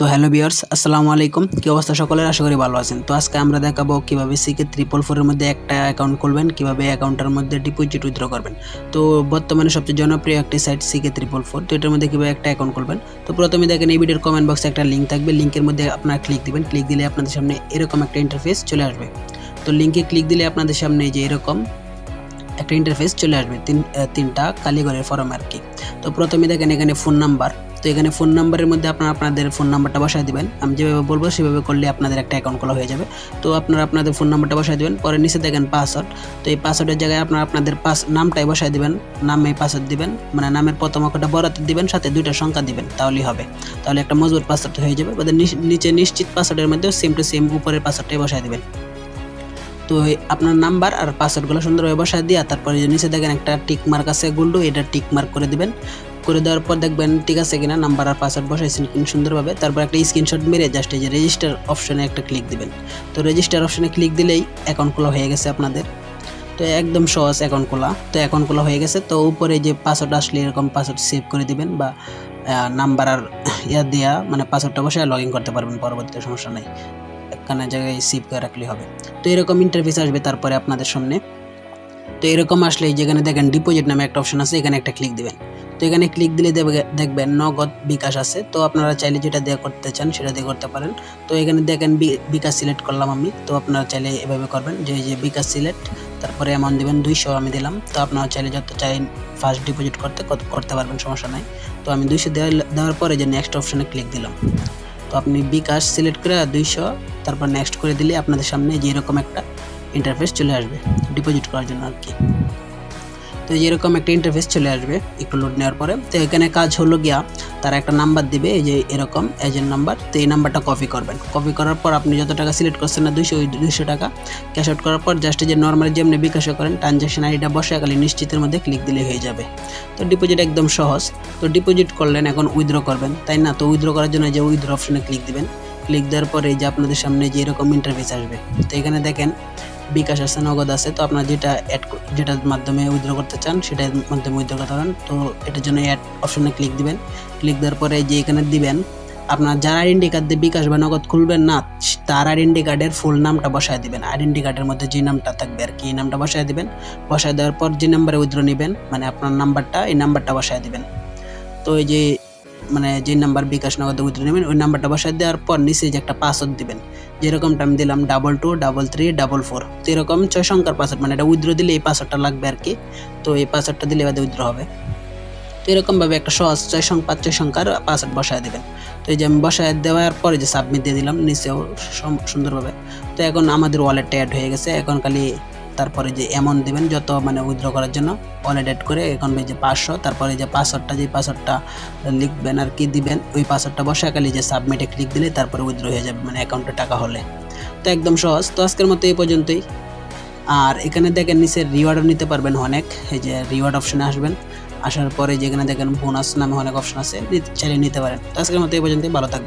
তো হ্যালো বিয়ার্স আসসালামু আলাইকুম। কি অবস্থা সকলের? আশা করি ভালো আছেন। তো আজকে আমরা দেখাবো কীভাবে সিকে ট্রিপল ফোরের মধ্যে একটা অ্যাকাউন্ট খুলবেন, কীভাবে অ্যাকাউন্টের মধ্যে ডিপোজিট উইথড্র করবেন। তো বর্তমানে সবচেয়ে জনপ্রিয় একটি সাইট সিকে ট্রিপল ফোর তো এটার মধ্যে কীভাবে একটা অ্যাকাউন্ট খুলবেন? তো প্রথমে দেখেন এই ভিডিওর কমেন্ট বক্সে একটা লিঙ্ক থাকবে। লিঙ্কের মধ্যে আপনারা ক্লিক দিবেন। ক্লিক দিলে আপনাদের সামনে এরকম একটা ইন্টারফেস চলে আসবে। তো লিঙ্কে ক্লিক দিলে আপনাদের সামনে যে এরকম একটা ইন্টারফেস চলে আসবে, তিন তিনটা কালীগড়ের ফরম আর কি। তো প্রথমে দেখেন এখানে ফোন নাম্বার তো এখানে ফোন নাম্বারের মধ্যে আপনারা আপনাদের ফোন নাম্বারটা বসায় দিবেন। আমি যেভাবে বলব সেভাবে করলে আপনাদের একটা অ্যাকাউন্ট খোলা হয়ে যাবে। তো আপনারা আপনাদের ফোন নাম্বারটা বসায় দিবেন। পরে নিচে দেখেন পাসওয়ার্ড তো এই পাসওয়ার্ডের জায়গায় আপনারা আপনাদের পাস নামটাই বসায় দিবেন। নামে পাসওয়ার্ড দিবেন। মানে নামের প্রথম অক্ষরটা বরাতে দিবেন, সাথে দুইটা সংখ্যা দিবেন। তাহলেই হবে। তাহলে একটা মজবুত পাসওয়ার্ড হয়ে যাবে। ওদের নিচ- নিচে নিশ্চিত পাসওয়ার্ডের মধ্যে সেম টু সেম উপরের পাসওয়ার্ডটাই বসায় দিবেন। তো আপনার নাম্বার আর পাসওয়ার্ডগুলো সুন্দরভাবে বসায় দিয়ে তারপরে নিচে দেখেন একটা টিক মার্ক আছে গুল্ডু, এটা টিক মার্ক করে দিবেন। করে দেওয়ার পর দেখবেন ঠিক আছে কিনা, নাম্বার আর পাসওয়ার্ড বসাইছেন কিনা সুন্দরভাবে। তারপর একটা স্ক্রিনশট মেরে জাস্ট এই যে রেজিস্টার অপশনে একটা ক্লিক দিবেন। তো রেজিস্টার অপশনে ক্লিক দিলেই অ্যাকাউন্ট খোলা হয়ে গেছে আপনাদের। তো একদম সহজ অ্যাকাউন্ট খোলা। তো অ্যাকাউন্ট খোলা হয়ে গেছে। তো উপরে যে পাসওয়ার্ড আসলে এরকম পাসওয়ার্ড সেভ করে দিবেন বা নাম্বার আর ইয়া দেওয়া মানে পাসওয়ার্ডটা বসে লগ ইন করতে পারবেন, পরবর্তীতে সমস্যা নেই। একখানে জায়গায় সেভ করে রাখলে হবে। তো এরকম ইন্টারফেস আসবে তারপরে আপনাদের সামনে। তো এরকম আসলে যেখানে দেখেন ডিপোজিট নামে একটা অপশন আছে, এখানে একটা ক্লিক দিবেন। তো এখানে ক্লিক দিলে দেখবেন নগদ বিকাশ আছে। তো আপনারা চাইলে যেটা দিয়ে করতে চান, সেটা দিয়ে করতে পারেন। তো এখানে দেখেন বিকাশ সিলেক্ট করলাম আমি। তো আপনারা চাইলে এভাবে করবেন যে যে বিকাশ সিলেক্ট তারপরে অ্যামাউন্ট দেবেন দুইশো আমি দিলাম। তো আপনারা চাইলে যত চাই ফার্স্ট ডিপোজিট করতে করতে পারবেন, সমস্যা নাই। তো আমি দুইশো দেওয়ার পরে যে নেক্সট অপশানে ক্লিক দিলাম। তো আপনি বিকাশ সিলেক্ট করে দুইশো, তারপর নেক্সট করে দিলে আপনাদের সামনে যেরকম একটা ইন্টারফেস চলে আসবে ডিপোজিট করার জন্য আর কি। তো এরকম একটা ইন্টারফেস চলে আসবে একটু লোড নেওয়ার পরে। তো এখানে কাজ হলো গিয়া, তারা একটা নাম্বার দিবে, এই যে এরকম এজেন্ট নাম্বার তো এই নাম্বারটা কপি করবেন। কপি করার পর আপনি যত টাকা সিলেক্ট করছেন না, দুইশো ওই দুইশো টাকা ক্যাশ আউট করার পর জাস্ট যে নর্মালি যেমনি বিকাশে করেন ট্রানজ্যাকশন আইডিটা বসে খালি নিশ্চিতের মধ্যে ক্লিক দিলে হয়ে যাবে। তো ডিপোজিট একদম সহজ। তো ডিপোজিট করলেন, এখন উইথড্র করবেন, তাই না? তো উইথড্র করার জন্য যে উইথড্র অপশনে ক্লিক দিবেন। ক্লিক দেওয়ার পরে যে আপনাদের সামনে যে এরকম ইন্টারফেস আসবে। তো এখানে দেখেন বিকাশ আছে, নগদ আছে, তো আপনারা যেটা অ্যাড যেটার মাধ্যমে উইথড্র করতে চান, সেটার মাধ্যমে উইথড্র করতে পারেন। তো এটার জন্য অ্যাড অপশনে ক্লিক দিবেন। ক্লিক দেওয়ার পরে যে এখানে দিবেন, আপনার যারা আইডেন্টি কার্ড দিয়ে বিকাশ বা নগদ খুলবেন না তার আইডেন্টি কার্ডের ফুল নামটা বসায় দিবেন। আইডেন্টি কার্ডের মধ্যে যে নামটা থাকবে আর কি, এই নামটা বসায় দিবেন। বসায় দেওয়ার পর যে নাম্বারে উইথড্র নেবেন মানে আপনার নাম্বারটা এই নাম্বারটা বসায় দিবেন। তো এই যে মানে যে নাম্বার বিকাশ নগদ নেবেন, ওই নাম্বারটা বসায় দেওয়ার পর নিচে যে একটা পাসওয়ার্ড দিবেন, যেরকমটা আমি দিলাম double two double three double four তো এরকম ছয় সংখ্যার পাসওয়ার্ড মানে এটা উইথড্র দিলে এই পাসওয়ার্ডটা লাগবে আর কি, তো এই পাসওয়ার্ডটা দিলে এবার উইথড্র হবে। তো এরকমভাবে একটা সহজ ছয় সংখ্যা, পাঁচ ছয় সংখ্যার পাসওয়ার্ড বসায় দেবেন। তো এই যে আমি বসায় দেওয়ার পরে যে সাবমিট দিয়ে দিলাম, নিচেও সুন্দরভাবে। তো এখন আমাদের ওয়ালেটটা অ্যাড হয়ে গেছে, এখন খালি তারপরে যে অ্যামাউন্ট দেবেন যত মানে উইথড্র করার জন্য অ্যাড করে এখন যে পাঁচশো তারপরে যে পাসওয়ার্ডটা যে পাসওয়ার্ডটা লিখবেন আর কি দিবেন, ওই পাসওয়ার্ডটা বসায় খালি যে সাবমিটে ক্লিক দিলে তারপরে উইথড্র হয়ে যাবে মানে অ্যাকাউন্টে টাকা হলে। তো একদম সহজ। তো আজকের মতো এই পর্যন্তই। আর এখানে দেখেন নিচে রিওয়ার্ডও নিতে পারবেন অনেক। এই যে রিওয়ার্ড অপশনে আসবেন। আসার পরে যেখানে দেখেন বোনাস নামে অনেক অপশন আছে চাইলে নিতে পারেন। তো আজকের মতো এই পর্যন্তই। ভালো থাকবেন।